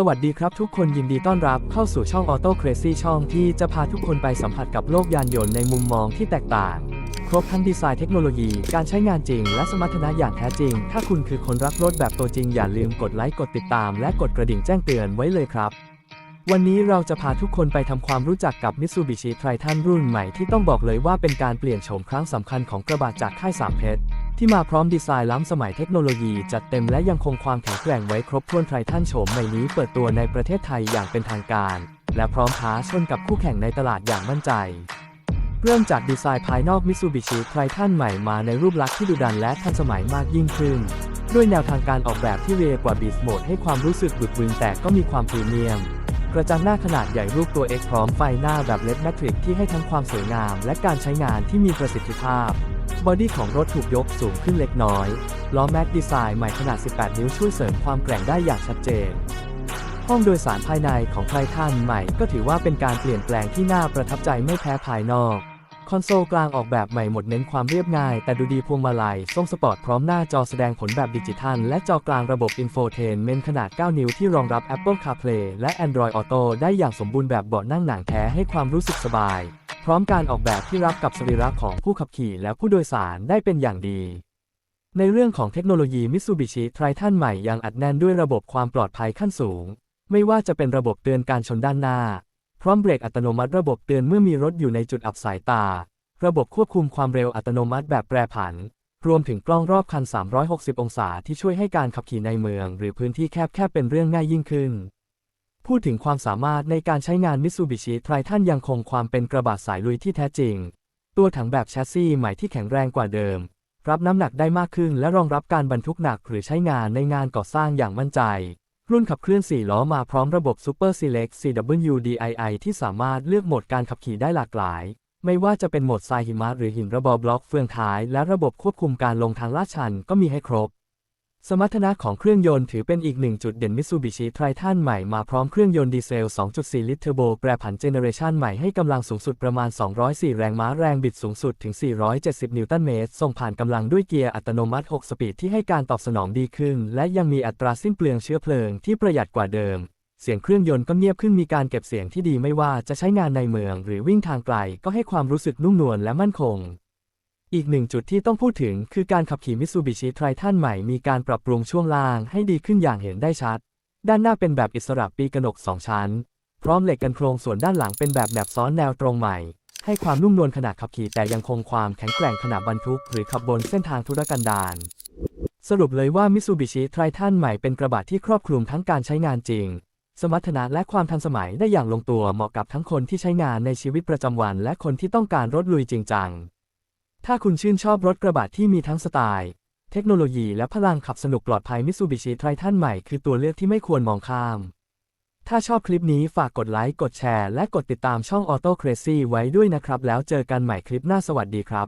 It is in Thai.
สวัสดีครับทุกคนยินดีต้อนรับเข้าสู่ช่อง Auto Crazy ช่องที่จะพาทุกคนไปสัมผัสกับโลกยานยนต์ในมุมมองที่แตกต่าง ครบทั้งดีไซน์เทคโนโลยี การใช้งานจริง และสมรรถนะอย่างแท้จริง ถ้าคุณคือคนรักรถแบบตัวจริงอย่าลืมกดไลค์กดติดตาม และกดกระดิ่งแจ้งเตือนไว้เลยครับ วันนี้เราจะพาทุกคนไปทำความรู้จักกับ Mitsubishi Triton รุ่นใหม่ที่ต้องบอกเลยว่าเป็นการเปลี่ยนโฉมครั้งสำคัญของกระบะจากค่ายสามเพชร ที่มาพร้อมดีไซน์ล้ำสมัยเทคโนโลยีจัดเต็มและยังคงความแข็งแกร่งไว้ครบถ้วนไททันโฉมใหม่นี้เปิดตัวในประเทศไทยอย่างเป็นทางการ และพร้อมท้าชนกับคู่แข่งในตลาดอย่างมั่นใจ เริ่มจากดีไซน์ภายนอก Mitsubishi Triton ใหม่มาในรูปลักษณ์ที่ดุดันและทันสมัยมากยิ่งขึ้น ด้วยแนวทางการออกแบบที่เรียกว่า Beast Mode ให้ความรู้สึกบึกบึนแต่ก็มีความพรีเมียมกระจังหน้าขนาดใหญ่รูปตัว X พร้อมไฟหน้าแบบ LED Matrix ที่ให้ทั้งความสวยงาม และการใช้งานที่มีประสิทธิภาพ บอดี้ของรถถูกยกสูงขึ้นเล็กน้อย ล้อแม็กดีไซน์ใหม่ขนาด 18 นิ้วช่วยเสริมความแกร่งได้อย่างชัดเจน ห้องโดยสารภายในของไททันใหม่ก็ถือว่าเป็นการเปลี่ยนแปลงที่น่าประทับใจไม่แพ้ภายนอก คอนโซลกลางออกแบบใหม่หมดเน้นความเรียบง่าย แต่ดูดีพวงมาลัยทรงสปอร์ตพร้อมหน้าจอแสดงผลแบบดิจิทัล และจอกลางระบบอินโฟเทนเมนขนาด 9 นิ้วที่รองรับ Apple CarPlay และ Android Auto ได้อย่างสมบูรณ์แบบเบาะนั่งหนังแท้ให้ความรู้สึกสบาย พร้อมการออกแบบที่รับกับสรีระของผู้ขับขี่และผู้โดยสารได้เป็นอย่างดี ในเรื่องของเทคโนโลยี Mitsubishi Triton ใหม่ยังอัดแน่นด้วยระบบความปลอดภัยขั้นสูง ไม่ว่าจะเป็นระบบเตือนการชนด้านหน้า พร้อมเบรกอัตโนมัติระบบเตือนเมื่อมีรถอยู่ในจุดอับสายตา ระบบควบคุมความเร็วอัตโนมัติแบบแปรผัน รวมถึงกล้องรอบคัน 360 องศาที่ช่วยให้การขับขี่ในเมือง หรือพื้นที่แคบๆเป็นเรื่องง่ายยิ่งขึ้น พูดถึงความสามารถในการใช้งาน Mitsubishi Triton ยังคงความเป็นกระบะสายลุยที่แท้จริง ตัวถังแบบแชสซีใหม่ที่แข็งแรงกว่าเดิม รับน้ำหนักได้มากขึ้นและรองรับการบรรทุกหนักหรือใช้งานในงานก่อสร้างอย่างมั่นใจ รุ่นขับเคลื่อน 4 ล้อมาพร้อมระบบ Super Select CWDII ที่สามารถเลือกโหมดการขับขี่ได้หลากหลาย ไม่ว่าจะเป็นโหมดทรายหิมะหรือหินระบอบล็อกเฟืองท้าย และระบบควบคุมการลงทางลาดชันก็มีให้ครบ สมรรถนะของเครื่องยนต์ถือเป็นอีกหนึ่งจุดเด่น Mitsubishi Triton ใหม่มาพร้อมเครื่องยนต์ดีเซล 2.4 ลิตรเทอร์โบแปรผันเจเนเรชันใหม่ให้กำลังสูงสุดประมาณ 204 แรงม้าแรงบิดสูงสุดถึง 470 นิวตันเมตร ส่งผ่านกำลังด้วยเกียร์อัตโนมัติ 6 สปีดที่ให้การตอบสนองดีขึ้น และยังมีอัตราสิ้นเปลืองเชื้อเพลิงที่ประหยัดกว่าเดิม เสียงเครื่องยนต์ก็เงียบขึ้นมีการเก็บเสียงที่ดีไม่ว่าจะใช้งานในเมือง หรือวิ่งทางไกลก็ให้ความรู้สึกนุ่มนวลและมั่นคง อีกหนึ่งจุดที่ต้องพูดถึงคือการขับขี่ Mitsubishi Triton ใหม่มีการปรับปรุงช่วงล่างให้ดีขึ้นอย่างเห็นได้ชัด ด้านหน้าเป็นแบบอิสระปีกระหนก 2 ชั้น พร้อมเหล็กกันโครงส่วนด้านหลังเป็นแบบแนบซ้อนแนวตรงใหม่ ให้ความนุ่มนวลขณะขับขี่แต่ยังคงความแข็งแกร่งขณะบรรทุก หรือขับบนเส้นทางธุรกันดารสรุปเลยว่า Mitsubishi Triton ใหม่เป็นกระบะที่ครอบคลุมทั้งการใช้งานจริง สมรรถนะและความทันสมัยได้อย่างลงตัวเหมาะกับทั้งคนที่ใช้งานในชีวิตประจำวัน และคนที่ต้องการรถลุยจริงจัง ถ้าคุณชื่นชอบรถกระบะที่มีทั้งสไตล์ เทคโนโลยีและพลังขับสนุกปลอดภัย Mitsubishi Triton ใหม่คือตัวเลือกที่ไม่ควรมองข้าม ถ้าชอบคลิปนี้ฝากกดไลค์ กดแชร์ และกดติดตามช่อง Auto Crazy ไว้ด้วยนะครับ แล้วเจอกันใหม่คลิปหน้าสวัสดีครับ